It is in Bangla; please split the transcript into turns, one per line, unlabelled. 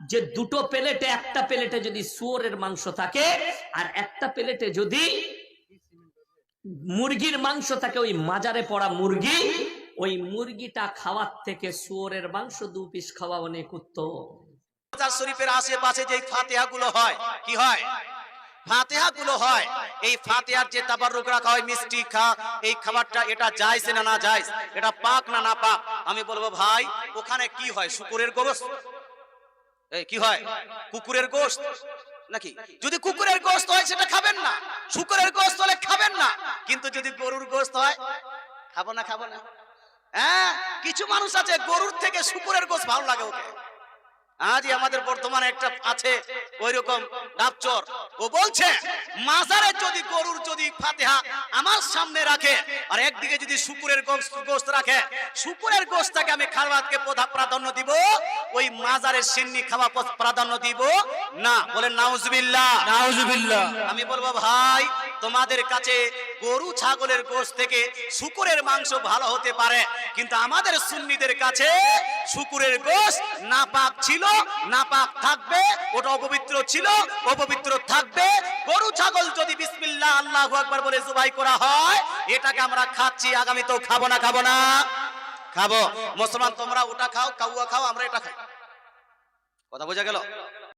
যে দুটো প্লেটে একটা প্লেটে যদি শুয়োরের মাংস থাকে, আর একটা প্লেটে যদি মুরগির মাংস থাকে, ওই মাজারে পড়া মুরগি, ওই মুরগিটা খাওয়ার থেকে শুয়োরের মাংস দু পিস খাওয়া অনেক উত্তম।
শরীফের আশেপাশে যে ফাতেহা গুলো হয়, কি হয়? ফাতেহা গুলো হয়। এই ফাতেহার যে তাবারুক রাখা হয়, মিষ্টি খা, এই খাবারটা এটা যাইছে না না যাইস এটা পাক না না পাক? আমি বলব, ভাই, ওখানে কি হয়? শুকুরের এই কি হয়? কুকুরের গোস্ত। নাকি? যদি কুকুরের গোস্ত হয়, সেটা খাবেন না। শুকুরের গোস্ত হলে খাবেন না। কিন্তু যদি গরুর গোস্ত হয়, খাব না খাব না। হ্যাঁ কিছু মানুষ আছে, গরুর থেকে শুকুরের গোস্ত ভালো লাগে ওকে। আজই আমাদের বর্তমানে একটা আছে ওই রকম ডাবচর। ও বলছে মাজারে যদি গরুর যদি ফাতেহা আমার সামনে রাখে আর একদিকে যদি শুকুরের গোশত রাখে শুকুরের গোশতটাকে আমি খাওয়াতকে প্রধা- প্রাধান্য দিব ওই মাজারের সিন্নি খাওয়া প্রাধান্য দিব। না বলেন নাউজুবিল্লাহ।
নাউজুবিল্লাহ।
আমি বলব ভাই তোমাদের কাছে গরু, ছাগলের গোশ থেকে শুকুরের মাংস ভালো হতে পারে। কিন্তু আমাদের সুন্নিদের কাছে শুকুরের গোশ নাপাক ছিল, নাপাক থাকবে, ওটা অপবিত্র ছিল, অপবিত্র থাকবে। গরু, ছাগল যদি বিসমিল্লাহ, আল্লাহ আকবার বলে জবাই করা হয়, এটাকে আমরা খাচ্ছি, আগামী তো খাব না খাব না। খাব। মুসলমান, তোমরা ওটা খাও, কাউয়া খাও, আমরা এটা খাই। কথা বোঝা গেল?